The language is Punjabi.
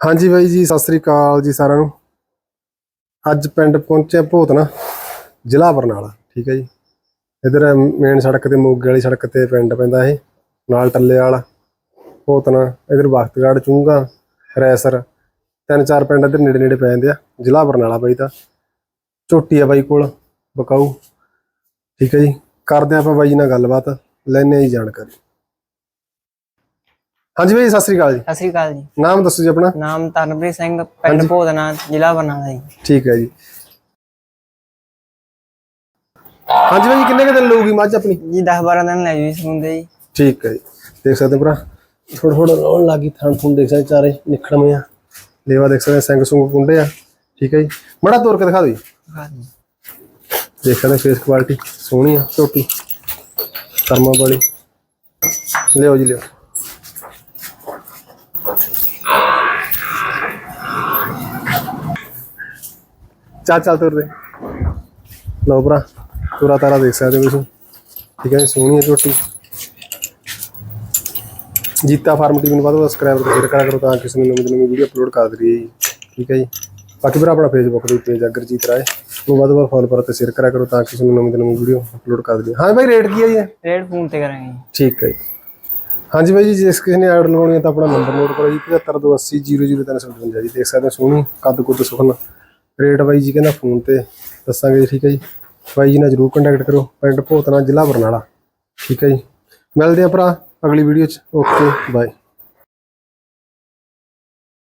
ਹਾਂਜੀ ਬਾਈ ਜੀ, ਸਤਿ ਸ੍ਰੀ ਅਕਾਲ ਜੀ ਸਾਰਿਆਂ ਨੂੰ। ਅੱਜ ਪਿੰਡ ਪਹੁੰਚੇ ਭੋਤਨਾ ਜ਼ਿਲ੍ਹਾ ਬਰਨਾਲਾ, ਠੀਕ ਹੈ ਜੀ। ਇਧਰ ਮੇਨ ਸੜਕ ਤੇ ਮੋਗੇ ਵਾਲੀ ਸੜਕ ਤੇ ਪਿੰਡ ਪੈਂਦਾ ਇਹ, ਨਾਲ ਟੱਲੇ ਵਾਲਾ ਭੋਤਨਾ ਇਧਰ ਬਖਤਗੜ੍ਹ, ਚੁੰਗਾ ਰੈਸਰ ਤਿੰਨ ਚਾਰ ਪਿੰਡ ਇਧਰ ਨੇੜੇ ਨੇੜੇ ਪੈ ਜਾਂਦੇ ਆ, ਜ਼ਿਲ੍ਹਾ ਬਰਨਾਲਾ ਬਾਈ ਦਾ ਝੋਟੀ ਆ ਬਾਈ ਕੋਲ, ਬਕਾਊ, ਠੀਕ ਹੈ ਜੀ। ਕਰਦੇ ਆਪਾਂ ਬਾਈ ਜੀ ਨਾਲ ਗੱਲਬਾਤ ਲੈਣੇ ਜੀ ਜਾਣਕਾਰੀ। ਹਾਂਜੀ ਜੀ, ਸਤਿ ਸ੍ਰੀ ਅਕਾਲ ਜੀ। ਸਤਿ ਸ੍ਰੀ ਅਕਾਲ ਜੀ। ਨਾਮ ਦੱਸੋ ਜੀ ਆਪਣਾ। ਨਾਮ ਤਰਨਪ੍ਰੀਤ ਸਿੰਘ ਪਿੰਡ ਭੋਦਨਾ ਜ਼ਿਲ੍ਹਾ ਬਰਨਾਲਾ ਜੀ। ਠੀਕ ਹੈ ਜੀ। ਹਾਂਜੀ ਭਾਈ ਕਿੰਨੇ ਕੁ ਦਿਨ ਲਊਗੀ ਮੱਝ ਆਪਣੀ? ਜੀ 10 12 ਦਿਨ ਲੈ ਜੀ ਸੁਣਦੇ ਜੀ। ਠੀਕ ਹੈ ਜੀ। ਦੇਖ ਸਕਦੇ ਹੋ ਭਰਾ ਥੋੜਾ ਥੋੜਾ ਰੌਣ ਲੱਗੀ ਥਣ ਥੁਣ ਦੇਖ ਸਕਦੇ ਚਾਰੇ ਨਿਖੜਵੇਂ ਆ। ਲੇਵਾ ਦੇਖ ਸਕਦੇ ਸਿੰਘ ਸੁੰਗ ਕੁੰਡੇ ਆ। ਠੀਕ ਹੈ ਜੀ। ਮੜਾ ਤੋਰ ਕੇ ਦਿਖਾ ਦਿਓ ਜੀ। ਹਾਂਜੀ ਦੇਖ ਸਕਦੇ ਫੇਸ ਕੁਆਲਿਟੀ ਸੋਹਣੀ ਆ ਝੋਟੀ। ਕਰਮਾਂ ਵਾਲੀ। ਲਿਓ ਜੀ ਲਿਓ ਚੱਲ ਚੱਲ ਤੁਰ ਦੇ ਲਓ ਭਰਾ ਪੂਰਾ ਤਾਰਾ ਦੇਖ ਸਕਦੇ ਹੋ ਤੁਸੀਂ। ਠੀਕ ਹੈ ਸੋਹਣੀ ਹੈ ਝੋਟੀ ਜੀਤਾ ਫਾਰਮ ਟੀਵੀ ਨੂੰ ਵੱਧ ਤੋਂ ਸਬਸਕ੍ਰਾਈਬ ਤੇ ਸ਼ੇਅਰ ਕਰਿਆ ਕਰੋ ਤਾਂ ਕਿਸੇ ਨੂੰ ਨਵੀਂ ਤੋਂ ਨਵੀਂ ਵੀਡੀਓ ਅਪਲੋਡ ਕਰ ਦਈਏ ਠੀਕ ਹੈ ਜੀ। ਬਾਕੀ ਵੀਰ ਆਪਣਾ ਫੇਸਬੁੱਕ ਦੇ ਪੇਜ ਅਗਰਜੀਤ ਰਾਏ ਨੂੰ ਵੱਧ ਤੋਂ ਫੋਲੋ ਕਰੋ ਤੇ ਸ਼ੇਅਰ ਕਰਿਆ ਕਰੋ ਤਾਂ ਕਿਸੇ ਨੂੰ ਨਵੀਂ ਤੋਂ ਨਵੀਂ ਵੀਡੀਓ ਅਪਲੋਡ ਕਰ ਦਈਏ। ਹਾਂ ਭਾਈ ਰੇਟ ਕੀ ਹੈ ਜੀ? ਰੇਡ ਫੋਨ ਤੇ ਕਰਾਂਗੇ ਠੀਕ ਹੈ ਜੀ। ਹਾਂਜੀ ਬਾਈ ਜੀ ਜਿਸ ਕਿਸੇ ਨੇ ਆਰਡਰ ਲਗਾਉਣੀ ਹੈ ਤਾਂ ਆਪਣਾ ਨੰਬਰ ਨੋਟ ਕਰੋ ਜੀ 7528000357 ਜੀ, ਦੇਖ ਸਕਦੇ ਹੋ ਸੋਹਣੀ ਕੱਦ ਕੁੱਦ ਸੁਖਨ। ਰੇਟ ਬਾਈ ਜੀ ਕਹਿੰਦਾ ਫੋਨ ਤੇ, ਦੱਸਾਂਗੇ ਜੀ, ਠੀਕ ਹੈ ਜੀ। ਬਾਈ ਜੀ ਨਾਲ ਜਰੂਰ ਕੰਟੈਕਟ ਕਰੋ ਪਿੰਡ ਭੋਤਨਾ, ਜ਼ਿਲ੍ਹਾ ਬਰਨਾਲਾ। ਠੀਕ ਹੈ ਜੀ। ਮਿਲਦੇ ਆ ਭਰਾ, ਅਗਲੀ ਵੀਡੀਓ 'ਚ। Okay bye